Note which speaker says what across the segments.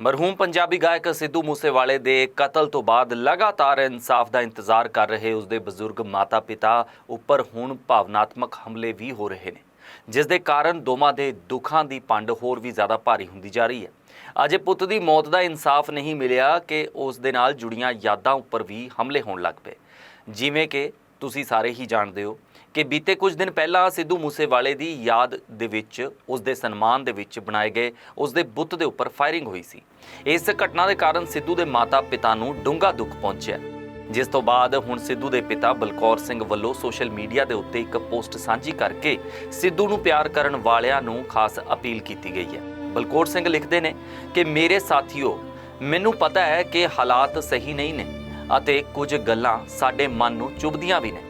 Speaker 1: ਮਰਹੂਮ ਪੰਜਾਬੀ ਗਾਇਕ ਸਿੱਧੂ ਮੂਸੇਵਾਲੇ ਦੇ ਕਤਲ ਤੋਂ ਬਾਅਦ ਲਗਾਤਾਰ ਇਨਸਾਫ ਦਾ ਇੰਤਜ਼ਾਰ ਕਰ ਰਹੇ ਉਸਦੇ ਬਜ਼ੁਰਗ ਮਾਤਾ-ਪਿਤਾ ਉੱਪਰ ਹੁਣ ਭਾਵਨਾਤਮਕ ਹਮਲੇ ਵੀ ਹੋ ਰਹੇ ਨੇ, ਜਿਸ ਦੇ ਕਾਰਨ ਦੋਵਾਂ ਦੇ ਦੁੱਖਾਂ ਦੀ ਪੰਡ ਹੋਰ ਵੀ ਜ਼ਿਆਦਾ ਭਾਰੀ ਹੁੰਦੀ ਜਾ ਰਹੀ ਹੈ। ਅਜੇ ਪੁੱਤ ਦੀ ਮੌਤ ਦਾ ਇਨਸਾਫ ਨਹੀਂ ਮਿਲਿਆ ਕਿ ਉਸ ਦੇ ਨਾਲ ਜੁੜੀਆਂ ਯਾਦਾਂ ਉੱਪਰ ਵੀ ਹਮਲੇ ਹੋਣ ਲੱਗ ਪਏ। ਜਿਵੇਂ ਕਿ ਤੁਸੀਂ ਸਾਰੇ ਹੀ ਜਾਣਦੇ ਹੋ ਕਿ ਬੀਤੇ ਕੁਝ ਦਿਨ ਪਹਿਲਾਂ ਸਿੱਧੂ ਮੂਸੇਵਾਲੇ ਦੀ ਯਾਦ ਦੇ ਵਿੱਚ ਉਸ ਦੇ ਸਨਮਾਨ ਦੇ ਵਿੱਚ ਬਣਾਏ ਗਏ ਉਸ ਦੇ ਬੁੱਤ ਦੇ ਉੱਪਰ ਫਾਇਰਿੰਗ ਹੋਈ ਸੀ। ਇਸ ਘਟਨਾ ਦੇ ਕਾਰਨ ਸਿੱਧੂ ਦੇ ਮਾਤਾ-ਪਿਤਾ ਨੂੰ ਡੂੰਘਾ ਦੁੱਖ ਪਹੁੰਚਿਆ। ਜਿਸ ਤੋਂ ਬਾਅਦ ਹੁਣ ਸਿੱਧੂ ਦੇ ਪਿਤਾ ਬਲਕੌਰ ਸਿੰਘ ਵੱਲੋਂ ਸੋਸ਼ਲ ਮੀਡੀਆ ਦੇ ਉੱਤੇ ਇੱਕ ਪੋਸਟ ਸਾਂਝੀ ਕਰਕੇ ਸਿੱਧੂ ਨੂੰ ਪਿਆਰ ਕਰਨ ਵਾਲਿਆਂ ਨੂੰ ਖਾਸ ਅਪੀਲ ਕੀਤੀ ਗਈ ਹੈ। ਬਲਕੌਰ ਸਿੰਘ ਲਿਖਦੇ ਨੇ ਕਿ, ਮੇਰੇ ਸਾਥੀਓ, ਮੈਨੂੰ ਪਤਾ ਹੈ ਕਿ ਹਾਲਾਤ ਸਹੀ ਨਹੀਂ ਨੇ ਅਤੇ ਕੁਝ ਗੱਲਾਂ ਸਾਡੇ ਮਨ ਨੂੰ ਚੁਭਦੀਆਂ ਵੀ ਨੇ।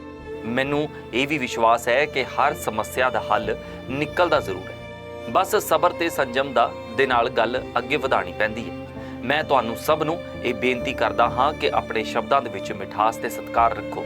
Speaker 1: ਮੈਨੂੰ ਇਹ ਵੀ ਵਿਸ਼ਵਾਸ ਹੈ ਕਿ ਹਰ ਸਮੱਸਿਆ ਦਾ ਹੱਲ ਨਿਕਲਦਾ ਜ਼ਰੂਰ ਹੈ। ਬਸ ਸਬਰ ਤੇ ਸੰਜਮ ਦਾ ਦੇ ਨਾਲ ਗੱਲ ਅੱਗੇ ਵਧਾਣੀ ਪੈਂਦੀ ਹੈ। ਮੈਂ ਤੁਹਾਨੂੰ ਸਭ ਨੂੰ ਇਹ ਬੇਨਤੀ ਕਰਦਾ ਹਾਂ ਕਿ ਆਪਣੇ ਸ਼ਬਦਾਂ ਦੇ ਵਿੱਚ ਮਿਠਾਸ ਤੇ ਸਤਿਕਾਰ ਰੱਖੋ।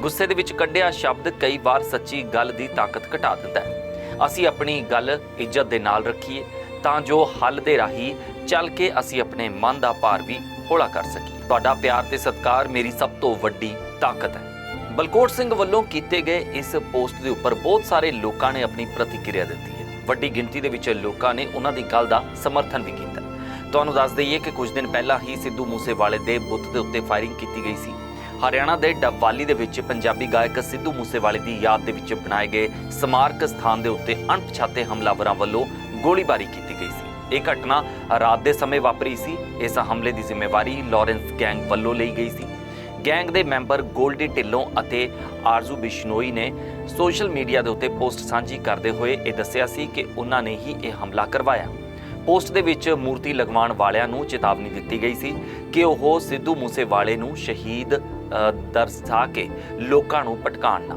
Speaker 1: ਗੁੱਸੇ ਦੇ ਵਿੱਚ ਕੱਢਿਆ ਸ਼ਬਦ ਕਈ ਵਾਰ ਸੱਚੀ ਗੱਲ ਦੀ ਤਾਕਤ ਘਟਾ ਦਿੰਦਾ ਹੈ। ਅਸੀਂ ਆਪਣੀ ਗੱਲ ਇੱਜ਼ਤ ਦੇ ਨਾਲ ਰੱਖੀਏ ਤਾਂ ਜੋ ਹੱਲ ਦੇ ਰਾਹੀਂ ਚੱਲ ਕੇ ਅਸੀਂ ਆਪਣੇ ਮਨ ਦਾ ਭਾਰ ਵੀ ਹੌਲਾ ਕਰ ਸਕੀਏ। ਤੁਹਾਡਾ ਪਿਆਰ ਤੇ ਸਤਿਕਾਰ ਮੇਰੀ ਸਭ ਤੋਂ ਵੱਡੀ ਤਾਕਤ ਹੈ। ਬਲਕੌਰ ਸਿੰਘ ਵੱਲੋਂ ਕੀਤੇ ਗਏ ਇਸ ਪੋਸਟ ਦੇ ਉੱਪਰ ਬਹੁਤ ਸਾਰੇ ਲੋਕਾਂ ਨੇ ਆਪਣੀ ਪ੍ਰਤੀਕਿਰਿਆ ਦਿੱਤੀ ਹੈ। ਵੱਡੀ ਗਿਣਤੀ ਦੇ ਵਿੱਚ ਲੋਕਾਂ ਨੇ ਉਹਨਾਂ ਦੀ ਗੱਲ ਦਾ ਸਮਰਥਨ ਵੀ ਕੀਤਾ। ਤੁਹਾਨੂੰ ਦੱਸ ਦਈਏ ਕਿ ਕੁਝ ਦਿਨ ਪਹਿਲਾਂ ਹੀ ਸਿੱਧੂ ਮੂਸੇਵਾਲੇ ਦੇ ਬੁੱਤ ਦੇ ਉੱਤੇ ਫਾਇਰਿੰਗ ਕੀਤੀ ਗਈ ਸੀ। ਹਰਿਆਣਾ ਦੇ ਡੱਬਵਾਲੀ ਦੇ ਵਿੱਚ ਪੰਜਾਬੀ ਗਾਇਕ ਸਿੱਧੂ ਮੂਸੇਵਾਲੇ ਦੀ ਯਾਦ ਦੇ ਵਿੱਚ ਬਣਾਏ ਗਏ ਸਮਾਰਕ ਸਥਾਨ ਦੇ ਉੱਤੇ ਅਣਪਛਾਤੇ ਹਮਲਾਵਰਾਂ ਵੱਲੋਂ ਗੋਲੀਬਾਰੀ ਕੀਤੀ ਗਈ ਸੀ। ਇਹ ਘਟਨਾ ਰਾਤ ਦੇ ਸਮੇਂ ਵਾਪਰੀ ਸੀ। ਇਸ ਹਮਲੇ ਦੀ ਜ਼ਿੰਮੇਵਾਰੀ ਲਾਰੈਂਸ ਗੈਂਗ ਵੱਲੋਂ ਲਈ ਗਈ ਸੀ। ਗੈਂਗ ਦੇ ਮੈਂਬਰ ਗੋਲਡੀ ਢਿੱਲੋਂ ਅਤੇ ਆਰਜ਼ੂ ਬਿਸ਼ਨੋਈ ਨੇ ਸੋਸ਼ਲ ਮੀਡੀਆ ਦੇ ਉੱਤੇ ਪੋਸਟ ਸਾਂਝੀ ਕਰਦੇ ਹੋਏ ਇਹ ਦੱਸਿਆ ਸੀ ਕਿ ਉਹਨਾਂ ਨੇ ਹੀ ਇਹ ਹਮਲਾ ਕਰਵਾਇਆ। ਪੋਸਟ ਦੇ ਵਿੱਚ ਮੂਰਤੀ ਲਗਵਾਉਣ ਵਾਲਿਆਂ ਨੂੰ ਚੇਤਾਵਨੀ ਦਿੱਤੀ ਗਈ ਸੀ ਕਿ ਉਹ ਸਿੱਧੂ ਮੂਸੇਵਾਲੇ ਨੂੰ ਸ਼ਹੀਦ ਦਰਸਾ ਕੇ ਲੋਕਾਂ ਨੂੰ ਭਟਕਾਉਣ ਨਾ।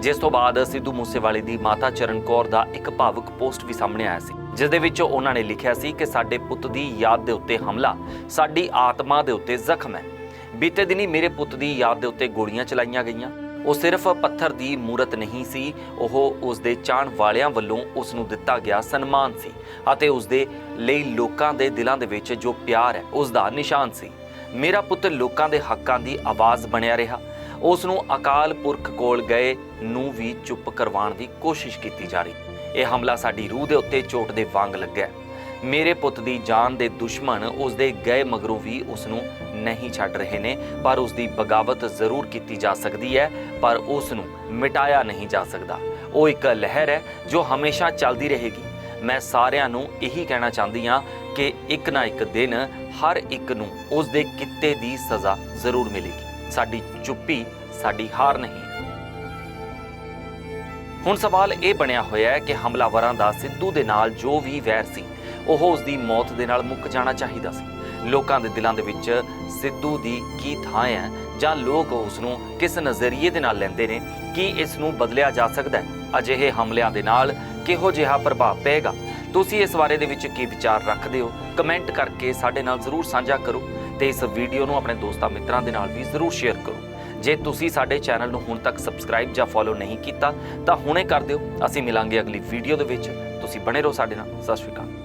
Speaker 1: ਜਿਸ ਤੋਂ ਬਾਅਦ ਸਿੱਧੂ ਮੂਸੇਵਾਲੇ ਦੀ ਮਾਤਾ ਚਰਨ ਕੌਰ ਦਾ ਇੱਕ ਭਾਵੁਕ ਪੋਸਟ ਵੀ ਸਾਹਮਣੇ ਆਇਆ ਸੀ, ਜਿਸ ਦੇ ਵਿੱਚ ਉਹਨਾਂ ਨੇ ਲਿਖਿਆ ਸੀ ਕਿ ਸਾਡੇ ਪੁੱਤ ਦੀ ਯਾਦ ਦੇ ਉੱਤੇ ਹਮਲਾ, ਸਾਡੀ ਆਤਮਾ ਦੇ ਉੱਤੇ ਜ਼ਖਮ ਹੈ। ਬੀਤੇ ਦਿਨੀ ਮੇਰੇ ਪੁੱਤ ਦੀ ਯਾਦ ਦੇ ਉੱਤੇ ਗੋਲੀਆਂ ਚਲਾਈਆਂ ਗਈਆਂ। ਉਹ ਸਿਰਫ ਪੱਥਰ ਦੀ ਮੂਰਤ ਨਹੀਂ ਸੀ, ਉਹ ਉਸ ਦੇ ਚਾਹਣ ਵਾਲਿਆਂ ਵੱਲੋਂ ਉਸ ਨੂੰ ਦਿੱਤਾ ਗਿਆ ਸਨਮਾਨ ਸੀ ਅਤੇ ਉਸ ਦੇ ਲਈ ਲੋਕਾਂ ਦੇ ਦਿਲਾਂ ਦੇ ਵਿੱਚ ਜੋ ਪਿਆਰ ਹੈ ਉਸ ਦਾ ਨਿਸ਼ਾਨ ਸੀ। ਮੇਰਾ ਪੁੱਤ ਲੋਕਾਂ ਦੇ ਹੱਕਾਂ ਦੀ ਆਵਾਜ਼ ਬਣਿਆ ਰਿਹਾ। ਉਸ ਨੂੰ ਅਕਾਲ ਪੁਰਖ ਕੋਲ ਗਏ ਨੂੰ ਵੀ ਚੁੱਪ ਕਰਵਾਉਣ ਦੀ ਕੋਸ਼ਿਸ਼ ਕੀਤੀ ਜਾ ਰਹੀ। ਇਹ ਹਮਲਾ ਸਾਡੀ ਰੂਹ ਦੇ ਉੱਤੇ ਚੋਟ ਦੇ ਵਾਂਗ ਲੱਗਿਆ। ਮੇਰੇ ਪੁੱਤ ਦੀ ਜਾਨ ਦੇ ਦੁਸ਼ਮਣ ਉਸ ਦੇ ਗਏ ਮਗਰੋਂ ਵੀ ਉਸ ਨੂੰ ਨਹੀਂ ਛੱਡ ਰਹੇ ਨੇ, ਪਰ ਉਸ ਦੀ ਬਗਾਵਤ ਜ਼ਰੂਰ ਕੀਤੀ ਜਾ ਸਕਦੀ ਹੈ, ਪਰ ਉਸ ਨੂੰ ਮਿਟਾਇਆ ਨਹੀਂ ਜਾ ਸਕਦਾ। ਉਹ ਇੱਕ ਲਹਿਰ ਹੈ ਜੋ ਹਮੇਸ਼ਾ ਚੱਲਦੀ ਰਹੇਗੀ। ਮੈਂ ਸਾਰਿਆਂ ਨੂੰ ਇਹੀ ਕਹਿਣਾ ਚਾਹੁੰਦੀ ਹਾਂ ਕਿ ਇੱਕ ਨਾ ਇੱਕ ਦਿਨ ਹਰ ਇੱਕ ਨੂੰ ਉਸ ਦੇ ਕਿੱਤੇ ਦੀ ਸਜ਼ਾ ਜ਼ਰੂਰ ਮਿਲੇਗੀ। ਸਾਡੀ ਚੁੱਪੀ, ਸਾਡੀ ਹਾਰ ਨਹੀਂ। ਹੁਣ ਸਵਾਲ ਇਹ ਬਣਿਆ ਹੋਇਆ ਹੈ ਕਿ ਹਮਲਾਵਰਾਂ ਦਾ ਸਿੱਧੂ ਦੇ ਨਾਲ ਜੋ ਵੀ ਵੈਰ ਸੀ ਉਹ ਉਸ ਦੀ ਮੌਤ ਦੇ ਨਾਲ ਮੁੱਕ ਜਾਣਾ ਚਾਹੀਦਾ ਸੀ। ਲੋਕਾਂ ਦੇ ਦਿਲਾਂ ਦੇ ਵਿੱਚ ਸਿੱਧੂ ਦੀ ਕੀ ਥਾਂ ਹੈ ਜਾਂ ਲੋਕ ਉਸ ਨੂੰ ਕਿਸ ਨਜ਼ਰੀਏ ਦੇ ਨਾਲ ਲੈਂਦੇ ਨੇ, ਕੀ ਇਸ ਨੂੰ ਬਦਲਿਆ ਜਾ ਸਕਦਾ ਹੈ? ਅਜਿਹੇ ਹਮਲਿਆਂ ਦੇ ਨਾਲ ਕਿਹੋ ਜਿਹਾ ਪ੍ਰਭਾਵ ਪਏਗਾ? ਤੁਸੀਂ ਇਸ ਬਾਰੇ ਦੇ ਵਿੱਚ ਕੀ ਵਿਚਾਰ ਰੱਖਦੇ ਹੋ? ਕਮੈਂਟ ਕਰਕੇ ਸਾਡੇ ਨਾਲ ਜ਼ਰੂਰ ਸਾਂਝਾ ਕਰੋ ਤੇ ਇਸ ਵੀਡੀਓ ਨੂੰ ਆਪਣੇ ਦੋਸਤਾਂ ਮਿੱਤਰਾਂ ਦੇ ਨਾਲ ਵੀ ਜ਼ਰੂਰ ਸ਼ੇਅਰ ਕਰੋ। ਜੇ ਤੁਸੀਂ ਸਾਡੇ ਚੈਨਲ ਨੂੰ ਹੁਣ ਤੱਕ ਸਬਸਕ੍ਰਾਈਬ ਜਾਂ ਫੋਲੋ ਨਹੀਂ ਕੀਤਾ, ਤਾਂ ਹੁਣੇ ਕਰ ਦਿਓ। ਅਸੀਂ ਮਿਲਾਂਗੇ ਅਗਲੀ ਵੀਡੀਓ ਦੇ ਵਿੱਚ। ਤੁਸੀਂ ਬਣੇ ਰਹੋ ਸਾਡੇ ਨਾਲ। ਸਤਿ ਸ਼੍ਰੀ ਅਕਾਲ।